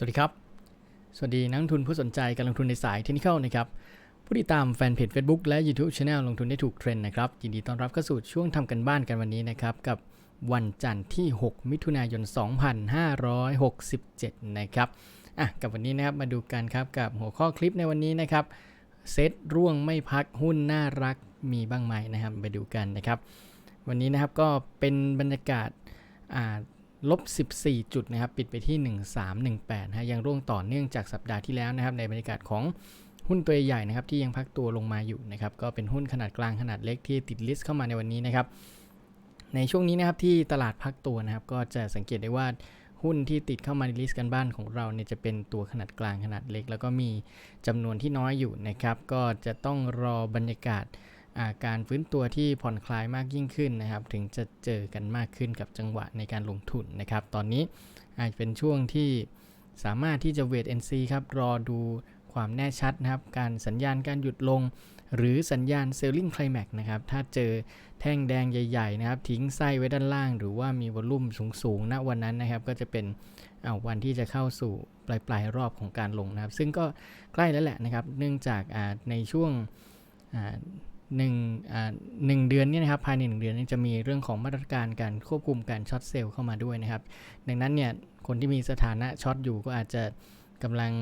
สวัสดีครับ สวัสดีนักลงทุนผู้สนใจการลงทุนในสายเทคนิคนะครับ ผู้ติดตามแฟนเพจ Facebook และ YouTube Channel ลงทุนได้ถูกเทรนด์นะครับ ยินดีต้อนรับเข้าสู่ช่วงทำกันบ้านกันวันนี้นะครับ กับวันจันทร์ที่ 6 มิถุนายน 2567 นะครับอะกับวันนี้นะครับมาดูกันครับกับหัวข้อคลิปในวันนี้นะครับเซตร่วงไม่พักหุ้นน่ารักมีบ้างไหมนะครับไปดูกันนะครับ วันนี้นะครับก็เป็นบรรยากาศอ่า ลบ 14 จุดนะครับ ปิดไปที่ 1318ฮะยังร่วงต่อเนื่องจากสัปดาห์ที่แล้วนะครับ ในบรรยากาศของหุ้นตัวใหญ่นะครับ ที่ยังพักตัวลงมาอยู่นะครับ ก็เป็นหุ้นขนาดกลางขนาดเล็กที่ติดลิสต์เข้ามาในวันนี้นะครับ ในช่วงนี้นะครับที่ตลาดพักตัวนะครับ ก็จะสังเกตได้ว่าหุ้นที่ติดเข้ามาในลิสต์กันบ้านของเราเนี่ยจะเป็นตัวขนาดกลางขนาดเล็ก แล้วก็มีจำนวนที่น้อยอยู่นะครับ ก็จะต้องรอบรรยากาศ การฟื้นตัวที่ผ่อนคลายมากยิ่งขึ้นนะครับ ถึงจะเจอกันมากขึ้นกับจังหวะในการลงทุนนะครับ ตอนนี้อาจเป็นช่วงที่สามารถที่จะเวท NC ครับ รอดูความแน่ชัดนะครับ การสัญญาณการหยุดลง หรือสัญญาณ Selling Climax นะครับ ถ้าเจอแท่งแดงใหญ่ ๆ นะครับ ทิ้งไส้ไว้ด้านล่าง หรือว่ามีวอลลุ่มสูงๆณวันนั้นนะครับ ก็จะเป็นอ่าวันที่จะเข้าสู่ปลายปลายๆรอบของการลงนะครับ ซึ่งก็ใกล้แล้วแหละนะครับ เนื่องจากในช่วง หนึ่งอ่าหนึ่งเดือนเนี่ยนะครับภายในหนึ่งเดือนนี้จะมีเรื่องของมาตรการการควบคุมการช็อตเซลล์เข้ามาด้วยนะครับ ดังนั้นเนี่ยคนที่มีสถานะช็อตอยู่ก็อาจจะกำลัง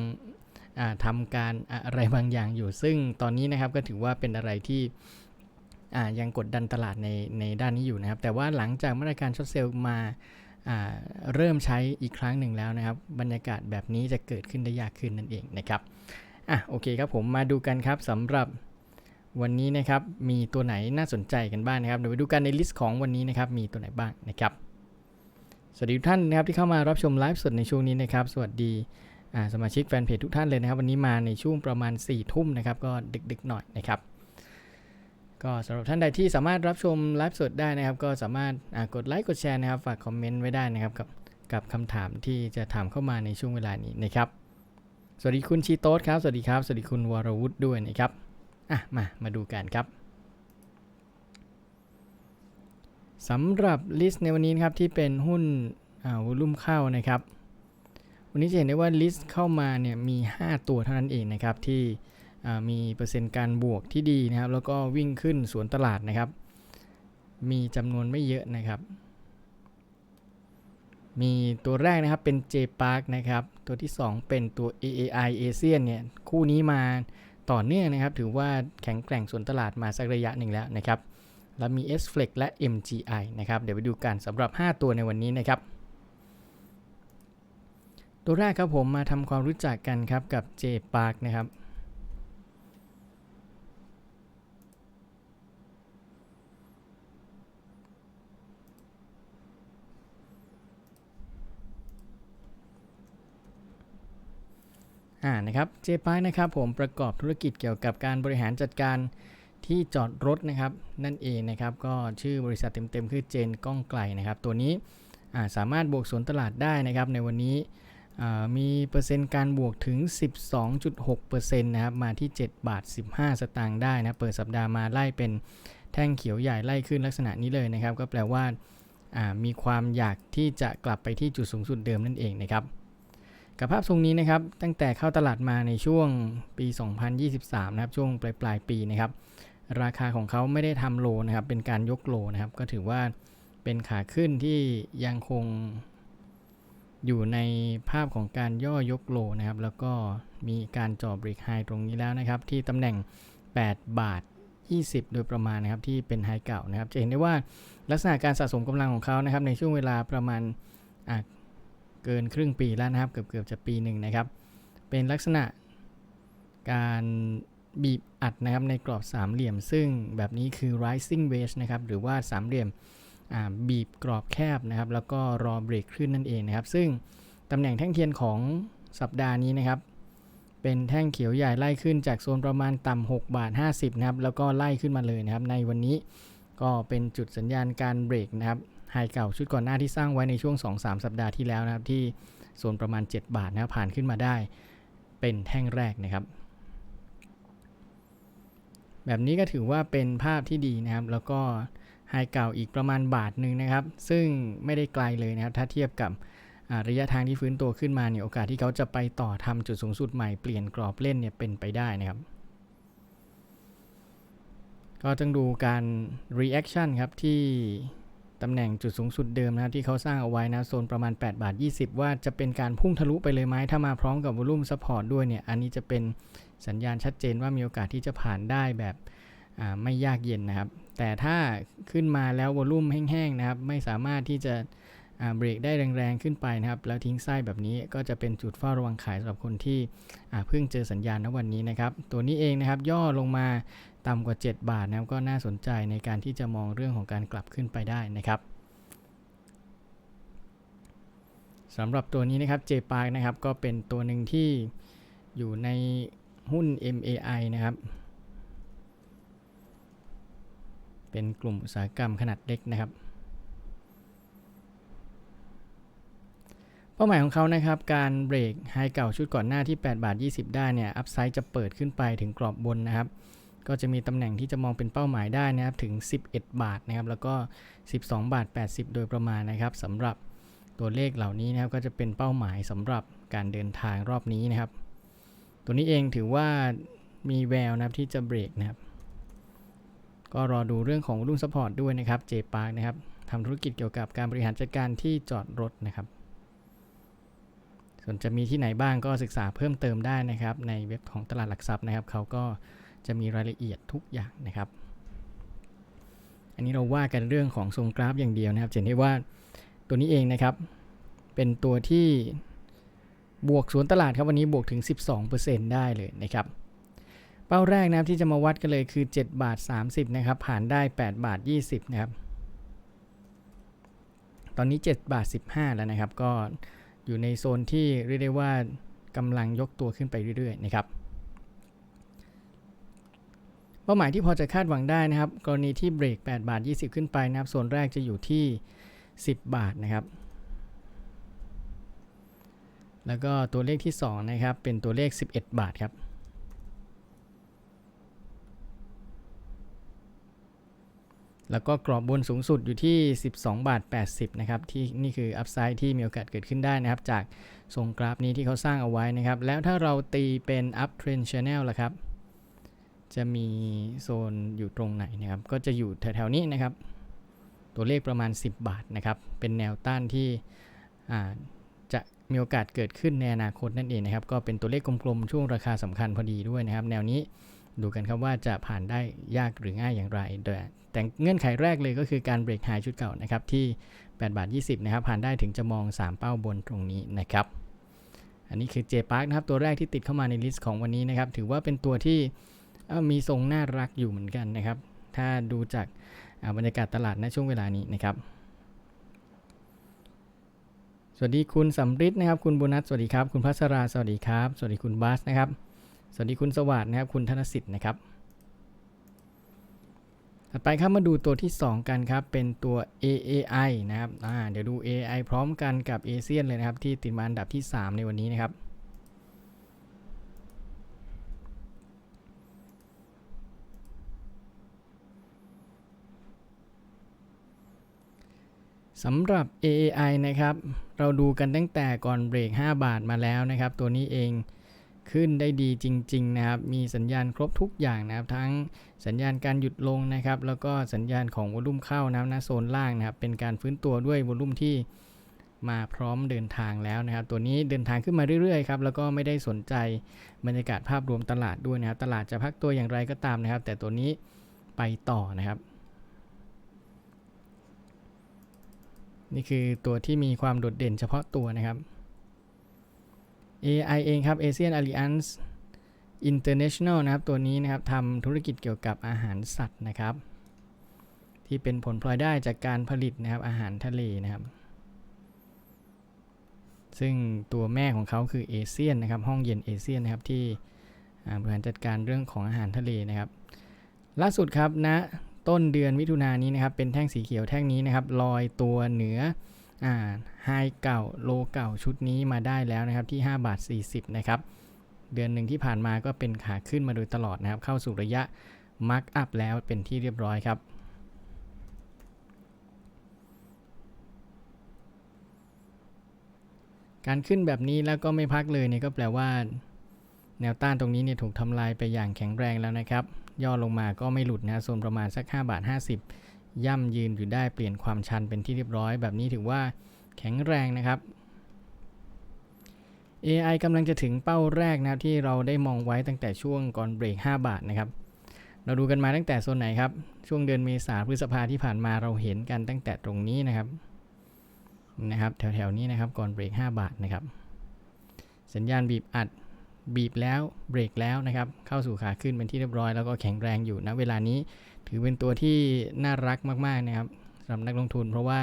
อ่าทำการอะไรบางอย่างอยู่ ซึ่งตอนนี้นะครับก็ถือว่าเป็นอะไรที่อ่ายังกดดันตลาดในในด้านนี้อยู่นะครับ แต่ว่าหลังจากมาตรการช็อตเซลล์มาอ่าเริ่มใช้อีกครั้งหนึ่งแล้วนะครับ บรรยากาศแบบนี้จะเกิดขึ้นได้ยากขึ้นนั่นเองนะครับอะโอเคครับผมมาดูกันครับสำหรับ วันนี้นะครับมีตัวไหนน่าสนใจกันบ้างนะครับเดี๋ยวไปดูกันในลิสต์ของวันนี้นะครับมีตัวไหนบ้างนะครับ สวัสดีทุกท่านนะครับที่เข้ามารับชมไลฟ์สดในช่วงนี้นะครับ สวัสดีสมาชิกแฟนเพจทุกท่านเลยนะครับ วันนี้มาในช่วงประมาณ4ี่ทุ่มนะครับก็ดึกๆหน่อยนะครับก็สำหรับท่านใดที่สามารถรับชมไลฟ์สดได้นะครับ ก็สามารถกดไลค์กดแชร์นะครับฝากคอมเมนต์ไว้ได้นะครับกับกับคำถามที่จะถามเข้ามาในช่วงเวลานี้นะครับ สวัสดีคุณชีโต๊ดครับ สวัสดีครับ สวัสดีคุณวรวุฒิด้วยนะครับ อะมา มาดูกันครับสำหรับลิสต์ในวันนี้นครับที่เป็นหุ้นวอลุ่มเข้านะครับ วันนี้จะเห็นได้ว่าลิสต์เข้ามาเนี่ยมี 5 ตัวเท่านั้นเองนะครับที่มีเปอร์เซ็นต์การบวกที่ดีนะครับ แล้วก็วิ่งขึ้นสวนตลาดนะครับ มีจำนวนไม่เยอะนะครับ มีตัวแรกนะครับเป็น J-Park นะครับ ตัวที่ 2 เป็นตัว AAI ASEAN เนี่ยคู่นี้มา ต่อเนื่องนะครับ ถือว่าแข็งแกร่งส่วนตลาดมาสักระยะหนึ่งแล้วนะครับ แล้วมี S Flex และ MGI นะครับ เดี๋ยวไปดูกันสำหรับ 5 ตัวในวันนี้นะครับ ตัวแรกครับผมมาทำความรู้จักกันครับกับ J Park นะครับ อ่านะครับเจพายนะครับผมประกอบธุรกิจเกี่ยวกับการบริหารจัดการที่จอดรถนะครับนั่นเองนะครับก็ชื่อบริษัทเต็มๆ คือเจนก้องไกลนะครับตัวนี้สามารถบวกสวนตลาดได้นะครับในวันนี้มีเปอร์เซ็นต์การบวกถึง 12.6%นะครับมาที่ 7 บาท 15 สตางค์ได้นะเปิดสัปดาห์มาไล่เป็นแท่งเขียวใหญ่ไล่ขึ้นลักษณะนี้เลยนะครับ ก็แปลว่ามีความอยากที่จะกลับไปที่จุดสูงสุดเดิมนั่นเองนะครับ กับภาพทรงนี้นะครับ ตั้งแต่เข้าตลาดมาในช่วงปี 2023 นะครับ ช่วงปลายปลายปีนะครับ ราคาของเขาไม่ได้ทำโลนะครับ เป็นการยกโลนะครับ ก็ถือว่าเป็นขาขึ้นที่ยังคงอยู่ในภาพของการย่อยกโลนะครับ แล้วก็มีการจ่อบริกไฮตรงนี้แล้วนะครับ ที่ตำแหน่ง 8 บาท 20 โดยประมาณนะครับ ที่เป็นไฮเก่านะครับ จะเห็นได้ว่าลักษณะการสะสมกำลังของเขานะครับ ในช่วงเวลาประมาณ เกินครึ่งปีแล้วนะครับ เกือบเกือบจะปีหนึ่งนะครับ เป็นลักษณะการบีบอัดนะครับในกรอบสามเหลี่ยม ซึ่งแบบนี้คือ rising wedge นะครับ หรือว่าสามเหลี่ยมบีบกรอบแคบนะครับ แล้วก็รอเบรกขึ้นนั่นเองนะครับ ซึ่งตำแหน่งแท่งเทียนของสัปดาห์นี้นะครับ เป็นแท่งเขียวใหญ่ไล่ขึ้นจากโซนประมาณต่ำ6บาท50นะครับ แล้วก็ไล่ขึ้นมาเลยนะครับ ในวันนี้ก็เป็นจุดสัญญาณการเบรกนะครับ ไฮเก่าชุดก่อนหน้าที่สร้างไว้ในช่วง 2-3 สัปดาห์ที่แล้วนะครับ ที่โซนประมาณ 7 บาทนะครับผ่านขึ้นมาได้ เป็นแท่งแรกนะครับ แบบนี้ก็ถือว่าเป็นภาพที่ดีนะครับ แล้วก็ไฮเก่าอีกประมาณบาทหนึ่งนะครับ ซึ่งไม่ได้ไกลเลยนะครับ ถ้าเทียบกับระยะทางที่ฟื้นตัวขึ้นมาเนี่ยโอกาสที่เขาจะไปต่อทำจุดสูงสุดใหม่เปลี่ยนกรอบเล่นเนี่ยเป็นไปได้นะครับ ก็ต้องดูการ reaction ครับที่ ตำแหน่งจุดสูงสุดเดิมนะที่เขาสร้างเอาไว้นะโซนประมาณ 8 บาท 20 ว่าจะเป็นการพุ่งทะลุไปเลยไหมถ้ามาพร้อมกับวอลุ่มซัพพอร์ตด้วยเนี่ยอันนี้จะเป็นสัญญาณชัดเจนว่ามีโอกาสที่จะผ่านได้แบบไม่ยากเย็นนะครับ แต่ถ้าขึ้นมาแล้ววอลุ่มแห้งๆนะครับไม่สามารถที่จะเบรกได้แรงๆขึ้นไปนะครับ แล้วทิ้งไส้แบบนี้ก็จะเป็นจุดเฝ้าระวังขายสำหรับคนที่เพิ่งเจอสัญญาณณวันนี้นะครับ ตัวนี้เองนะครับย่อลงมา ต่ำกว่า 7 บาทนะครับก็น่าสนใจในการที่จะมองเรื่องของการกลับขึ้นไปได้นะครับสำหรับตัวนี้นะครับ j p a r k นะครับก็เป็นตัวหนึ่งที่อยู่ในหุ้น MAI นะครับ เป็นกลุ่มอุตสาหกรรมขนาดเล็กนะครับ เป้าหมายของเขานะครับ การเบรกไฮเก่าชุดก่อนหน้าที่ 8 บาท 20 ได้เนี่ย อัพไซด์จะเปิดขึ้นไปถึงกรอบบนนะครับ ก็จะมีตำแหน่งที่จะมองเป็นเป้าหมายได้นะครับถึง 11 บาทนะครับแล้วก็ 12 บาท 80 โดยประมาณนะครับสำหรับตัวเลขเหล่านี้นะครับก็จะเป็นเป้าหมายสำหรับการเดินทางรอบนี้นะครับ ตัวนี้เองถือว่ามีแววนะครับที่จะเบรกนะครับ ก็รอดูเรื่องของรุ่นซัพพอร์ตด้วยนะครับ J Park นะครับทำธุรกิจเกี่ยวกับการบริหารจัดการที่จอดรถนะครับ ส่วนจะมีที่ไหนบ้างก็ศึกษาเพิ่มเติมได้นะครับ ในเว็บของตลาดหลักทรัพย์นะครับ เขาก็ จะมีรายละเอียดทุกอย่างนะครับ อันนี้เราว่ากันเรื่องของทรงกราฟอย่างเดียวนะครับเห็นได้ว่าตัวนี้เองนะครับ เป็นตัวที่บวกสวนตลาดครับวันนี้บวกถึง 12%ได้เลยนะครับ เป้าแรกนะครับที่จะมาวัดกันเลยคือ 7 บาท 30 นะครับ ผ่านได้ 8 บาท 20 นะครับ ตอนนี้ 7 บาท 15 แล้วนะครับ ก็อยู่ในโซนที่เรียกได้ว่ากำลังยกตัวขึ้นไปเรื่อยๆนะครับ เป้าหมายที่พอจะคาดหวังได้นะครับ กรณีที่เบรก 8 บาท 20 ขึ้นไปนะครับโซนแรกจะอยู่ที่ 10 บาทนะครับ แล้วก็ตัวเลขที่ 2 นะครับ เป็นตัวเลข 11 บาทครับแล้วก็กรอบบนสูงสุดอยู่ที่ 12 บาท 80 นะครับ ที่นี่คืออัพไซด์ที่มีโอกาสเกิดขึ้นได้นะครับ จากทรงกราฟนี้ที่เขาสร้างเอาไว้นะครับ แล้วถ้าเราตีเป็น up trend channel ล่ะครับ จะมีโซนอยู่ตรงไหนนะครับ ก็จะอยู่แถวๆนี้นะครับ ตัวเลขประมาณ 10 บาทนะครับ เป็นแนวต้านที่จะมีโอกาสเกิดขึ้นในอนาคตนั่นเองนะครับ ก็เป็นตัวเลขกลมๆ ช่วงราคาสำคัญพอดีด้วยนะครับ แนวนี้ดูกันครับว่าจะผ่านได้ยากหรือง่ายอย่างไรโดยแต่เงื่อนไขแรกเลยก็คือการเบรกไฮชุดเก่านะครับที่8บาท20นะครับผ่านได้ถึงจะมอง 3 เป้าบนตรงนี้นะครับ อันนี้คือ J Park นะครับตัวแรกที่ติดเข้ามาในลิสต์ของวันนี้นะครับ ถือว่าเป็นตัวที่ มีทรงน่ารักอยู่เหมือนกันนะครับ ถ้าดูจากบรรยากาศตลาดณช่วงเวลานี้นะครับ สวัสดีคุณสำริดนะครับ คุณบุนัทสวัสดีครับ คุณพัชรา สวัสดีครับ สวัสดีคุณบาสนะครับ สวัสดีคุณสวัสดนะครับ คุณธนสิทธิ์นะครับ ถัดไปครับมาดูตัวที่ 2 กันครับ เป็นตัว AAI นะครับ เดี๋ยวดู AI พร้อมกันกับ a s e a n เลยนะครับ ที่ติดมาอันดับที่ 3 ในวันนี้นะครับ สำหรับ AAI นะครับ เราดูกันตั้งแต่ก่อนเบรก 5 บาทมาแล้วนะครับ ตัวนี้เองขึ้นได้ดีจริง ๆ นะครับ มีสัญญาณครบทุกอย่างนะครับ ทั้งสัญญาณการหยุดลงนะครับ แล้วก็สัญญาณของวอลุ่มเข้านะนะโซนล่างนะครับ เป็นการฟื้นตัวด้วยวอลุ่มที่มาพร้อมเดินทางแล้วนะครับ ตัวนี้เดินทางขึ้นมาเรื่อยๆครับ แล้วก็ไม่ได้สนใจบรรยากาศภาพรวมตลาดด้วยนะครับ ตลาดจะพักตัวอย่างไรก็ตามนะครับ แต่ตัวนี้ไปต่อนะครับ นี่คือตัวที่มีความโดดเด่นเฉพาะตัวนะครับ AI เองครับ Asian Alliance International นะครับ ตัวนี้นะครับทำธุรกิจเกี่ยวกับอาหารสัตว์นะครับ ที่เป็นผลพลอยได้จากการผลิตนะครับอาหารทะเลนะครับ ซึ่งตัวแม่ของเขาคือเอเชียนนะครับ ห้องเย็นเอเชียนนะครับที่บริหารจัดการเรื่องของอาหารทะเลนะครับ ล่าสุดครับณนะ ต้นเดือนมิถุนายนนี้นะครับ เป็นแท่งสีเขียวแท่งนี้นะครับ ลอยตัวเหนือไฮเก่าโลเก่าชุดนี้มาได้แล้วนะครับที่ 5 บาท 40 นะครับ เดือนหนึ่งที่ผ่านมาก็เป็นขาขึ้นมาโดยตลอดนะครับ เข้าสู่ระยะมาร์กอัพแล้วเป็นที่เรียบร้อยครับการขึ้นแบบนี้แล้วก็ไม่พักเลยเนี่ยก็แปลว่า แนวต้านตรงนี้เนี่ยถูกทำลายไปอย่างแข็งแรงแล้วนะครับ ย่อลงมาก็ไม่หลุดนะโซนประมาณสัก5บาท50 ย่ำยืนอยู่ได้เปลี่ยนความชันเป็นที่เรียบร้อย แบบนี้ถือว่าแข็งแรงนะครับ AI กำลังจะถึงเป้าแรกนะที่เราได้มองไว้ตั้งแต่ช่วงก่อนเบรก 5 บาทนะครับเราดูกันมาตั้งแต่โซนไหนครับ ช่วงเดือนเมษาพฤษภาที่ผ่านมาเราเห็นกันตั้งแต่ตรงนี้นะครับนะครับ แถวๆนี้นะครับก่อนเบรก 5 บาทนะครับ สัญญาณบีบอัด บีบแล้วเบรกแล้วนะครับ เข้าสู่ขาขึ้นเป็นที่เรียบร้อยแล้วก็แข็งแรงอยู่นะเวลานี้ ถือเป็นตัวที่น่ารักมากๆนะครับสำหรับนักลงทุน เพราะว่า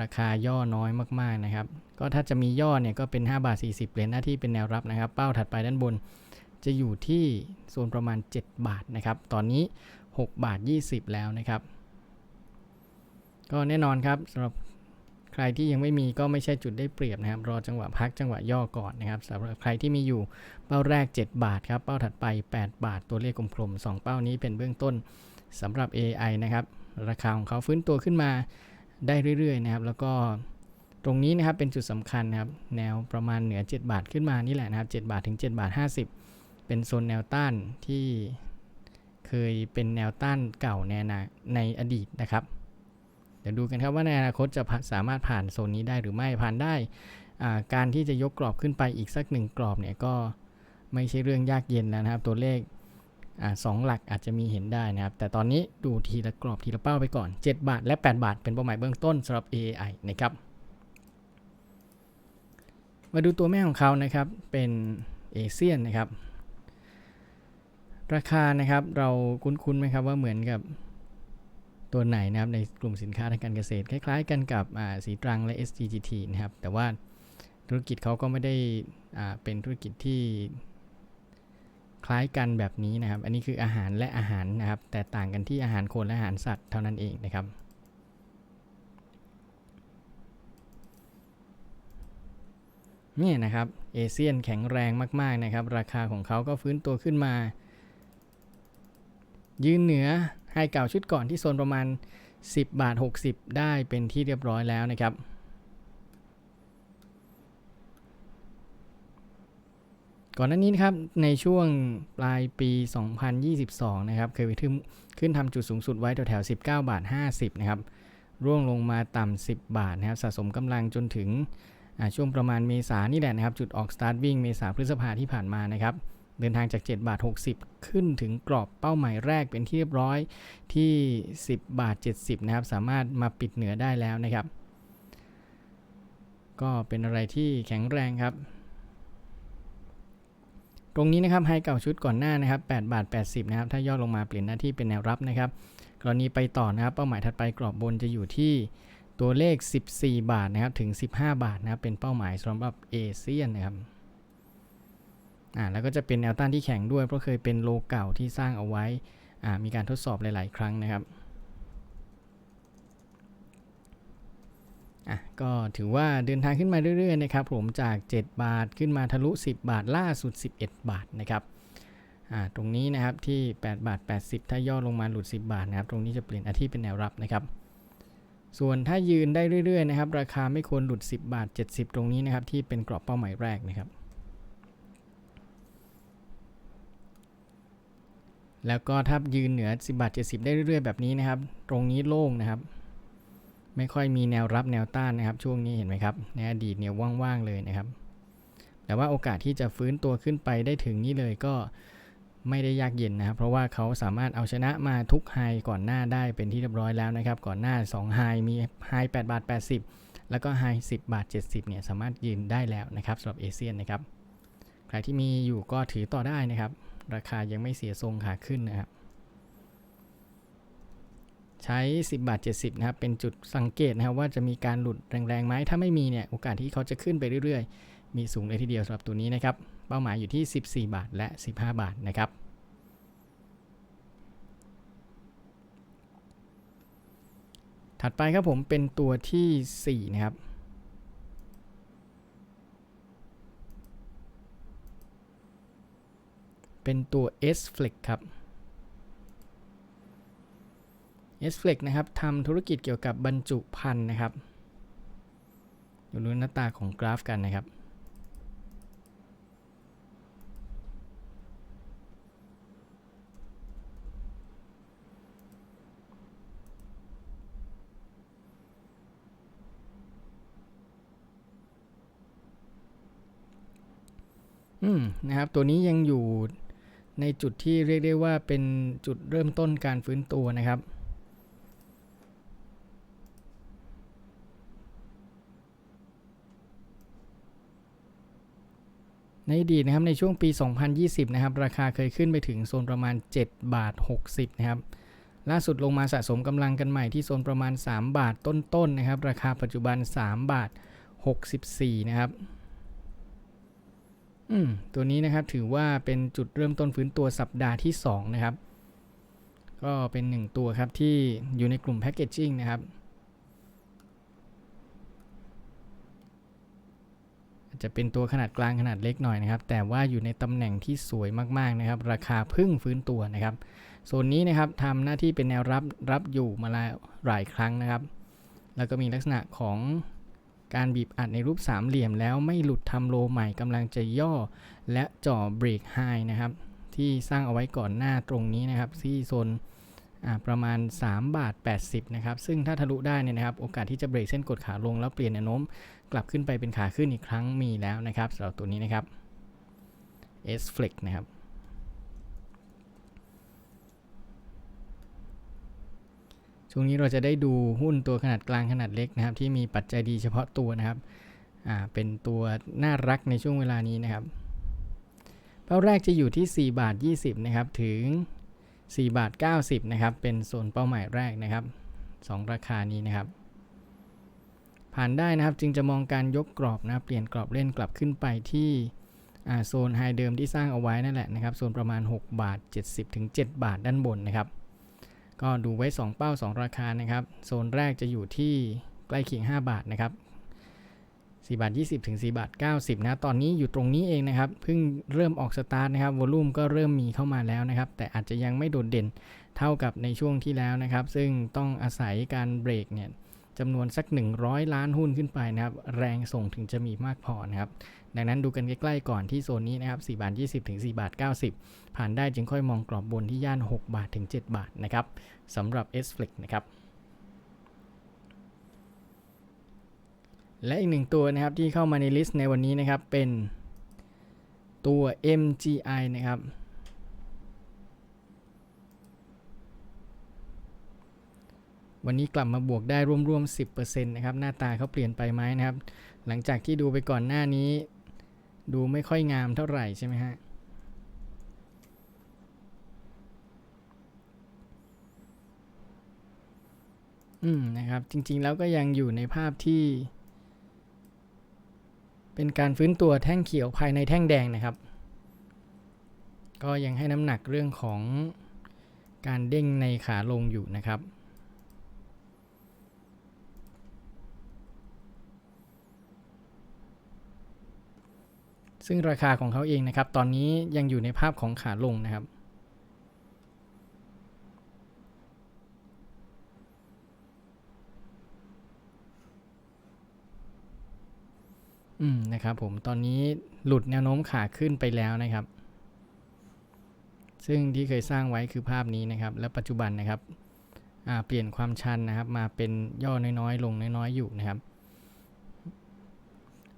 ราคาย่อน้อยมากๆนะครับ ก็ถ้าจะมีย่อเนี่ยก็เป็น 5 บาท 40เหรียญหน้าที่เป็นแนวรับนะครับ เป้าถัดไปด้านบน จะอยู่ที่โซนประมาณ 7 บาทนะครับ ตอนนี้ 6 บาท 20 แล้วนะครับ ก็แน่นอนครับสำหรับ รที่ยังไม่มีก็ไม่ใช่จุดได้เปรียบนะครับ รอจังหวะพักจังหวะย่อก่อนนะครับสำหรับใครที่มีอยู่เป้าแรก 7 บาทครับ เป้าถัดไป 8 บาท ตัวเลขกลมๆ2เป้านี้เป็นเบื้องต้นสำหรับ AI นะครับ ราคาของเขาฟื้นตัวขึ้นมาได้เรื่อยๆนะครับ แล้วก็ตรงนี้นะครับเป็นจุดสำคัญนะครับแนวประมาณเหนือ 7 บาทขึ้นมานี่แหละนะครับ 7 บาทถึง 7 บาท 50 เป็นโซนแนวต้านที่เคยเป็นแนวต้านเก่าในอนาในอดีตนะครับ เดี๋ยวดูกันครับว่าในอนาคตจะสามารถผ่านโซนนี้ได้หรือไม่ผ่านได้ การที่จะยกกรอบขึ้นไปอีกสักหนึ่งกรอบเนี่ยก็ไม่ใช่เรื่องยากเย็นแล้วนะครับ ตัวเลขอสองหลักอาจจะมีเห็นได้นะครับ แต่ตอนนี้ดูทีละกรอบทีละเป้าไปก่อน 7 บาท และ 8 บาท เป็นเป้าหมายเบื้องต้นสำหรับ AAI นะครับมาดูตัวแม่ของเขานะครับเป็นเอเชียนนะครับ ราคานะครับเราคุ้นๆไหมครับว่าเหมือนกับ ตัวไหนนะครับในกลุ่มสินค้าทางการเกษตร คล้ายๆ กันกับสีตรังและ SGGT นะครับ แต่ว่าธุรกิจเขาก็ไม่ได้เป็นธุรกิจที่คล้ายกันแบบนี้นะครับ อันนี้คืออาหารและอาหารนะครับ แต่ต่างกันที่อาหารคนและอาหารสัตว์เท่านั้นเองนะครับ นี่นะครับ เอเชียนแข็งแรงมาก ๆ นะครับ ราคาของเขาก็ฟื้นตัวขึ้นมา ยืนเหนือ ไฮเก่าชุดก่อนที่โซนประมาณ 10 บาท 60 ได้เป็นที่เรียบร้อยแล้วนะครับ ก่อนหน้านี้นะครับในช่วงปลายปี 2022 นะครับเคยไปขึ้นขึ้นทำจุดสูงสุดไว้แถวๆ19 บาท 50 นะครับ ร่วงลงมาต่ำ 10 บาทนะครับสะสมกำลังจนถึงช่วงประมาณเมษานี่แหละนะครับ จุดออกสตาร์ทวิ่งเมษาพฤษภาที่ผ่านมานะครับ เดินทางจาก 7 บาท 60 ขึ้นถึงกรอบเป้าหมายแรกเป็นที่เรียบร้อยที่ 10 บาท 70 นะครับ สามารถมาปิดเหนือได้แล้วนะครับ ก็เป็นอะไรที่แข็งแรงครับ ตรงนี้นะครับไฮเก่าชุดก่อนหน้านะครับ8บาท 80 นะครับ ถ้าย่อลงมาเปลี่ยนหน้าที่เป็นแนวรับนะครับ กรณีไปต่อนะครับ เป้าหมายถัดไปกรอบบนจะอยู่ที่ตัวเลข 14 บาทนะครับ ถึง 15 บาทนะครับ เป็นเป้าหมายสำหรับเอเชียนนะครับ อ่าแล้วก็จะเป็นแนวต้านที่แข็งด้วย เพราะเคยเป็นโลเก่าที่สร้างเอาไว้อ่ามีการทดสอบหลาย ๆ ครั้งนะครับอะก็ถือว่าเดินทางขึ้นมาเรื่อย ๆ นะครับ ผมจาก 7 บาทขึ้นมาทะลุ 10 บาทล่าสุด 11 บาทนะครับอ่าตรงนี้นะครับที่ 8 บาท 80 ถ้าย่อลงมาหลุด 10 บาทนะครับ ตรงนี้จะเปลี่ยนอาที่เป็นแนวรับนะครับ ส่วนถ้ายืนได้เรื่อย ๆ นะครับ ราคาไม่ควรหลุด 10 บาท 70 ตรงนี้นะครับที่เป็นกรอบเป้าหมายแรกนะครับ แล้วก็ถ้ายืนเหนือ 10บาท70 ได้เรื่อยๆ แบบนี้นะครับ ตรงนี้โล่งนะครับ ไม่ค่อยมีแนวรับแนวต้านนะครับ ช่วงนี้เห็นไหมครับ ในอดีตเนี่ยว่างๆเลยนะครับ แต่ว่าโอกาสที่จะฟื้นตัวขึ้นไปได้ถึงนี้เลยก็ไม่ได้ยากเย็นนะครับ เพราะว่าเขาสามารถเอาชนะมาทุกไฮก่อนหน้าได้เป็นที่เรียบร้อยแล้วนะครับ ก่อนหน้า2ไฮมีไฮ8บาท80 แล้วก็ไฮ10บาท70เนี่ยสามารถยืนได้แล้วนะครับสำหรับเอเชียนนะครับ ใครที่มีอยู่ก็ถือต่อได้นะครับ ราคายังไม่เสียทรงขาขึ้นนะครับ ใช้ 10 บาท 70 นะครับ เป็นจุดสังเกตนะครับว่าจะมีการหลุดแรงๆไหมถ้าไม่มีเนี่ยโอกาสที่เขาจะขึ้นไปเรื่อยๆ มีสูงเลยทีเดียวสำหรับตัวนี้นะครับ เป้าหมายอยู่ที่ 14 บาทและ 15 บาทนะครับถัดไปครับผมเป็นตัวที่ 4 นะครับ เป็นตัว S Flex ครับ S Flex นะครับทำธุรกิจเกี่ยวกับบรรจุภัณฑ์นะครับดูดูหน้าตาของกราฟกันนะครับ อืม นะครับ ตัวนี้ยังอยู่ ในจุดที่เรียกได้ว่าเป็นจุดเริ่มต้นการฟื้นตัวนะครับ ในอดีตนะครับในช่วงปี 2020 นะครับ ราคาเคยขึ้นไปถึงโซนประมาณ 7 บาท 60 นะครับ ล่าสุดลงมาสะสมกำลังกันใหม่ที่โซนประมาณ 3 บาทต้นๆนะครับ ราคาปัจจุบัน 3 บาท 64 นะครับ อืมตัวนี้นะครับถือว่าเป็นจุดเริ่มต้นฟื้นตัวสัปดาห์ที่ 2 นะครับ ก็เป็น 1 ตัวครับที่อยู่ในกลุ่มแพ c เกจจิ้งนะครับอาจจะเป็นตัวขนาดกลางขนาดเล็กหน่อยนะครับ แต่ว่าอยู่ในตำแหน่งที่สวยมากๆนะครับ ราคาพึ่งฟื้นตัวนะครับโซนนี้นะครับทำหน้าที่เป็นแนวรับรับอยู่มาลหลายครั้งนะครับ แล้วก็มีลักษณะของ การบีบอัดในรูปสามเหลี่ยมแล้วไม่หลุดทำโลใหม่กำลังจะย่อ และจ่อเบรกไฮนะครับ ที่สร้างเอาไว้ก่อนหน้าตรงนี้นะครับ ที่โซนประมาณ 3 บาท 80 นะครับ ซึ่งถ้าทะลุได้เนี่ยนะครับ โอกาสที่จะเบรกเส้นกดขาลง แล้วเปลี่ยนแนวโน้มกลับขึ้นไปเป็นขาขึ้นอีกครั้งมีแล้วนะครับสำหรับตัวนี้นะครับ S Flex นะครับ ช่วงนี้เราจะได้ดูหุ้นตัวขนาดกลางขนาดเล็กนะครับ ที่มีปัจจัยดีเฉพาะตัวนะครับเป็นตัวน่ารักในช่วงเวลานี้นะครับเป้าแรกจะอยู่ที่ 4 บาท 20 นะครับ ถึง 4 บาท 90 นะครับ เป็นโซนเป้าหมายแรกนะครับ 2 ราคานี้นะครับ ผ่านได้นะครับจึงจะมองการยกกรอบนะครับเปลี่ยนกรอบเล่นกลับขึ้นไปที่โซนไฮเดิมที่สร้างเอาไว้นั่นแหละนะครับ โซนประมาณ 6 บาท 70 ถึง 7 บาทด้านบนนะครับ ก็ดูไว้ 2 เป้า 2 ราคานะครับ โซนแรกจะอยู่ที่ใกล้เคียง 5 บาทนะครับ4บาท20 ถึง 4 บาท 90 นะ ตอนนี้อยู่ตรงนี้เองนะครับ เพิ่งเริ่มออกสตาร์ทนะครับ วอลุ่มก็เริ่มมีเข้ามาแล้วนะครับ แต่อาจจะยังไม่โดดเด่นเท่ากับในช่วงที่แล้วนะครับ ซึ่งต้องอาศัยการเบรกเนี่ย จำนวนสัก 100 ล้านหุ้นขึ้นไปนะครับ แรงส่งถึงจะมีมากพอนะครับ ดังนั้นดูกันใกล้ๆก่อนที่โซนนี้นะครับ4บาท20 ถึง4บาท90 ผ่านได้จึงค่อยมองกรอบบนที่ย่าน 6 บาทถึง 7 บาทนะครับสำหรับ S Flex นะครับและอีกหนึ่งตัวนะครับที่เข้ามาในลิสต์ในวันนี้นะครับเป็นตัว MGI นะครับ วันนี้กลับมาบวกได้ร่วมๆ 10%นะครับ หน้าตาเขาเปลี่ยนไปไหมนะครับ หลังจากที่ดูไปก่อนหน้านี้ ดูไม่ค่อยงามเท่าไหร่ใช่ไหมฮะอืมนะครับจริงๆแล้วก็ยังอยู่ในภาพที่ เป็นการฟื้นตัวแท่งเขียวภายในแท่งแดงนะครับ ก็ยังให้น้ำหนักเรื่องของการเด้งในขาลงอยู่นะครับ ซึ่งราคาของเขาเองนะครับ ตอนนี้ยังอยู่ในภาพของขาลงนะครับ อืมนะครับผมตอนนี้หลุดแนวโน้มขาขึ้นไปแล้วนะครับ ซึ่งที่เคยสร้างไว้คือภาพนี้นะครับ และปัจจุบันนะครับเปลี่ยนความชันนะครับ มาเป็นย่อน้อยๆ ลงน้อยๆอยู่นะครับ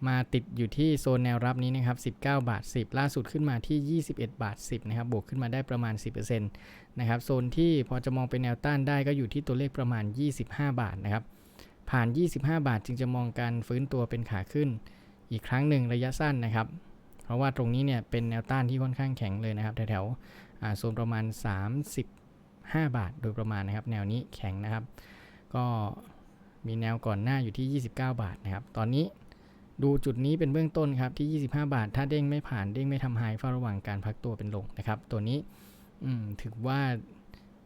มาติดอยู่ที่โซนแนวรับนี้นะครับ 19 บาท 10 ล่าสุดขึ้นมาที่ 21 บาท 10 นะครับ บวกขึ้นมาได้ประมาณ 10%นะครับ โซนที่พอจะมองเป็นแนวต้านได้ก็อยู่ที่ตัวเลขประมาณ 25 บาทนะครับ ผ่าน 25 บาทจึงจะมองการฟื้นตัวเป็นขาขึ้น อีกครั้งหนึ่งระยะสั้นนะครับ เพราะว่าตรงนี้เนี่ยเป็นแนวต้านที่ค่อนข้างแข็งเลยนะครับ แถวๆโซนประมาณ 35 บาท โดยประมาณนะครับ แนวนี้แข็งนะครับ ก็มีแนวก่อนหน้าอยู่ที่ 29 บาทนะครับ ตอนนี้ ดูจุดนี้เป็นเบื้องต้นครับที่ 25 บาท ถ้าเด้งไม่ผ่านเด้งไม่ทำไฮเฝ้าระหว่างการพักตัวเป็นลงนะครับ ตัวนี้ถือว่า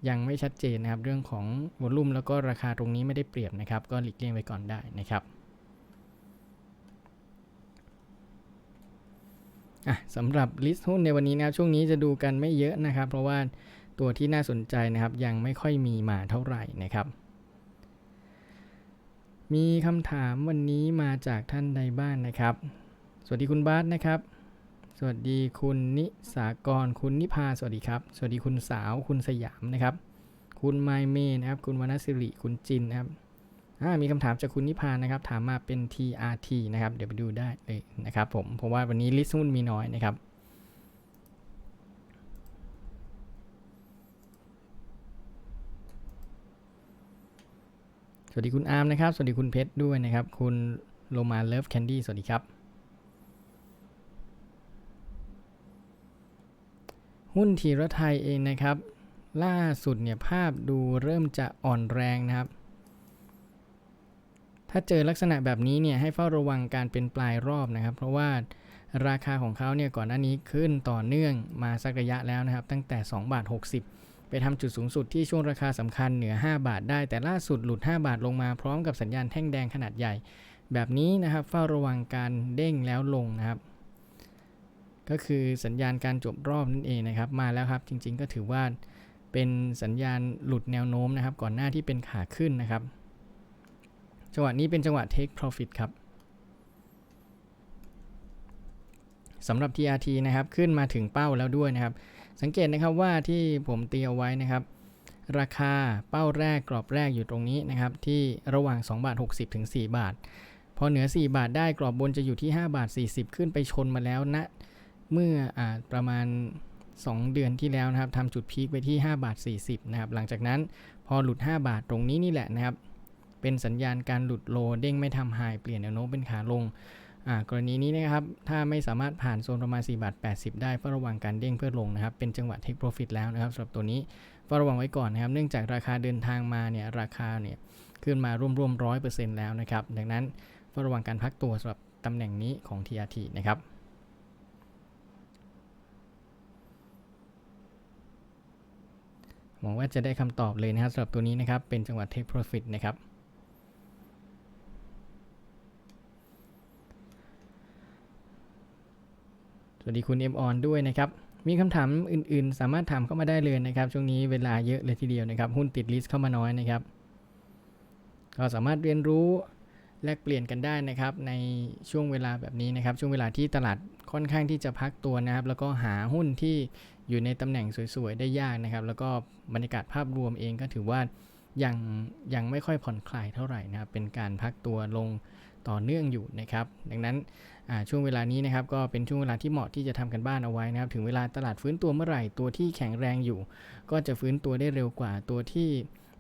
ยังไม่ชัดเจนนะครับ เรื่องของวอลุ่มแล้วก็ราคาตรงนี้ไม่ได้เปรียบนะครับ ก็หลีกเลี่ยงไว้ก่อนได้นะครับสำหรับลิสต์หุ้นในวันนี้นะครับช่วงนี้จะดูกันไม่เยอะนะครับ เพราะว่าตัวที่น่าสนใจนะครับยังไม่ค่อยมีมาเท่าไหร่นะครับ มีคำถามวันนี้มาจากท่านใดบ้างนะครับ สวัสดีคุณบาสนะครับ สวัสดีคุณนิสากร คุณนิพา สวัสดีครับ สวัสดีคุณสาว คุณสยามนะครับ คุณไมเมนะครับ คุณวรรณสิริ คุณจินนะครับอ่ามีคำถามจากคุณนิพานะครับ ถามมาเป็น TRT นะครับ เดี๋ยวไปดูได้เลยนะครับผม เพราะว่าวันนี้ลิสต์หุ้นมีน้อยนะครับ วัสดีคุณอาร์มนะครับ สวัสดีคุณเพชรด้วยนะครับ คุณโลมาเลิฟแคนดี้สวัสดีครับ หุ้นทีรไทยเองนะครับ ล่าสุดเนี่ยภาพดูเริ่มจะอ่อนแรงนะครับ ถ้าเจอลักษณะแบบนี้เนี่ยให้เฝ้าระวังการเป็นปลายรอบนะครับ เพราะว่าราคาของเขาเนี่ยก่อนหน้านี้ขึ้นต่อเนื่องมาสักระยะแล้วนะครับ ตั้งแต่ 2 บาท 60 ไปทำจุดสูงสุดที่ช่วงราคาสำคัญเหนือ 5 บาทได้ แต่ล่าสุดหลุด 5 บาทลงมาพร้อมกับสัญญาณแท่งแดงขนาดใหญ่ แบบนี้นะครับเฝ้าระวังการเด้งแล้วลงนะครับ ก็คือสัญญาณการจบรอบนั่นเองนะครับ มาแล้วครับจริงๆก็ถือว่าเป็นสัญญาณหลุดแนวโน้มนะครับ ก่อนหน้าที่เป็นขาขึ้นนะครับ จังหวะนี้เป็นจังหวะ take profit ครับสำหรับ TRT นะครับขึ้นมาถึงเป้าแล้วด้วยนะครับ สังเกตนะครับว่าที่ผมตีเอาไว้นะครับ ราคาเป้าแรกกรอบแรกอยู่ตรงนี้นะครับ ที่ระหว่าง 2 บาท 60 ถึง 4 บาท พอเหนือ 4 บาทได้กรอบบนจะอยู่ที่ 5 บาท 40 ขึ้นไปชนมาแล้วณนะเมื่ออประมาณ 2 เดือนที่แล้วนะครับทำจุดพีคไปที่ 5 บาท 40 นะครับ หลังจากนั้นพอหลุด 5 บาทตรงนี้นี่แหละนะครับ เป็นสัญญาณการหลุดโลเด้งไม่ทำไฮเปลี่ยนแนวโน้มเป็นขาลง กรณีนี้นะครับ ถ้าไม่สามารถผ่านโซนประมาณ4บาท80 ได้เฝ้าระวังการเด้งเพื่อลงนะครับ เป็นจังหวะ take profit แล้วนะครับสำหรับตัวนี้เฝ้าระวังไว้ก่อนนะครับ เนื่องจากราคาเดินทางมาเนี่ยราคาเนี่ยขึ้นมาร่วมๆร้อยเปอร์เซ็นต์แล้วนะครับ ดังนั้นเฝ้าระวังการพักตัวสำหรับตำแหน่งนี้ของ TRT นะครับหวังว่าจะได้คำตอบเลยนะครับสำหรับตัวนี้นะครับ เป็นจังหวะ take profit นะครับ วัสดีคุณ M on ด้วยนะครับ มีคำถามอื่นๆ สามารถถามเข้ามาได้เลยนะครับ ช่วงนี้เวลาเยอะเลยทีเดียวนะครับ หุ้นติดลิสต์เข้ามาน้อยนะครับ ก็สามารถเรียนรู้แลกเปลี่ยนกันได้นะครับ ในช่วงเวลาแบบนี้นะครับ ช่วงเวลาที่ตลาดค่อนข้างที่จะพักตัวนะครับ แล้วก็หาหุ้นที่อยู่ในตำแหน่งสวยๆ ได้ยากนะครับ แล้วก็บรรยากาศภาพรวมเองก็ถือว่ายังยังไม่ค่อยผ่อนคลายเท่าไหร่นะครับ เป็นการพักตัวลงต่อเนื่องอยู่นะครับ ดังนั้น ช่วงเวลานี้นะครับก็เป็นช่วงเวลาที่เหมาะที่จะทำกันบ้านเอาไว้นะครับ ถึงเวลาตลาดฟื้นตัวเมื่อไหร่ตัวที่แข็งแรงอยู่ ก็จะฟื้นตัวได้เร็วกว่าตัวที่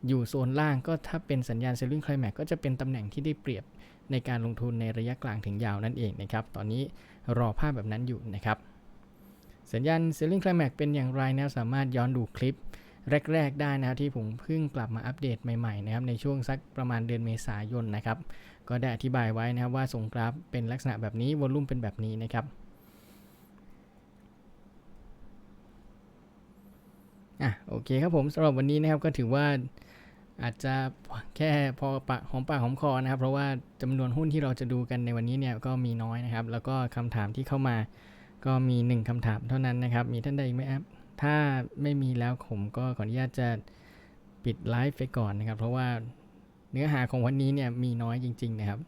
อยู่โซนล่างก็ถ้าเป็นสัญญาณ selling climax ก็จะเป็นตำแหน่งที่ได้เปรียบในการลงทุนในระยะกลางถึงยาวนั่นเองนะครับ ตอนนี้รอภาพแบบนั้นอยู่นะครับ สัญญาณ selling climax เป็นอย่างไรนะสามารถย้อนดูคลิปแรก ๆ ได้นะครับที่ผมเพิ่งกลับมาอัปเดตใหม่ ๆ นะครับ ในช่วงสักประมาณเดือนเมษายนนะครับ ก็ได้อธิบายไว้นะครับว่าส่งกราฟเป็นลักษณะแบบนี้วอลุ่มเป็นแบบนี้นะครับอะโอเคครับผมสำหรับวันนี้นะครับก็ถือว่าอาจจะแค่พอปากหอมปากหอมคอนะครับ เพราะว่าจำนวนหุ้นที่เราจะดูกันในวันนี้เนี่ยก็มีน้อยนะครับ แล้วก็คำถามที่เข้ามาก็มี 1คำถามเท่านั้นนะครับ มีท่านใดไหมครับถ้าไม่มีแล้วผมก็ขออนุญาตจะปิดไลฟ์ไปก่อนนะครับ เพราะว่า เนื้อหาของวันนี้เนี่ยมีน้อยจริง ๆ นะครับ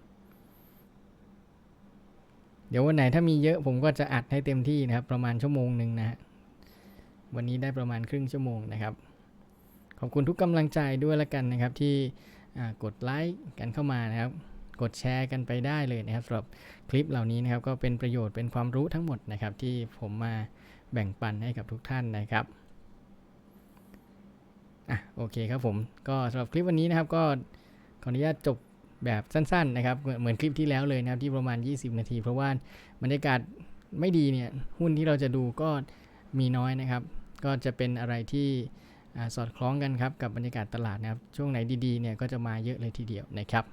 เดี๋ยววันไหนถ้ามีเยอะผมก็จะอัดให้เต็มที่นะครับ ประมาณชั่วโมงหนึ่งนะฮะวันนี้ได้ประมาณครึ่งชั่วโมงนะครับ ขอบคุณทุกกำลังใจด้วยละกันนะครับ ที่กดไลค์กันเข้ามานะครับ กดแชร์กันไปได้เลยนะครับสำหรับคลิปเหล่านี้นะครับ ก็เป็นประโยชน์เป็นความรู้ทั้งหมดนะครับ ที่ผมมาแบ่งปันให้กับทุกท่านนะครับอะโอเคครับผม ก็สำหรับคลิปวันนี้นะครับก็ ขออนุญาตจบแบบสั้นๆนะครับ เหมือนคลิปที่แล้วเลยนะครับที่ประมาณ 20 นาที เพราะว่าบรรยากาศไม่ดีเนี่ยหุ้นที่เราจะดูก็มีน้อยนะครับ ก็จะเป็นอะไรที่สอดคล้องกันครับกับบรรยากาศตลาดนะครับ ช่วงไหนดีๆเนี่ยก็จะมาเยอะเลยทีเดียวนะครับ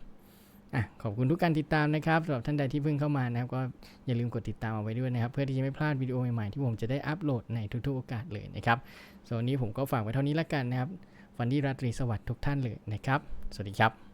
อะขอบคุณทุกการติดตามนะครับสำหรับท่านใดที่เพิ่งเข้ามานะครับ ก็อย่าลืมกดติดตามเอาไว้ด้วยนะครับ เพื่อที่จะไม่พลาดวิดีโอใหม่ๆที่ผมจะได้อัปโหลดในทุกๆโอกาสเลยนะครับส่วนนี้ผมก็ฝากไว้เท่านี้ละกันนะครับ วันดีราตรีสวัสดิ์ทุกท่านเลยนะครับ สวัสดีครับ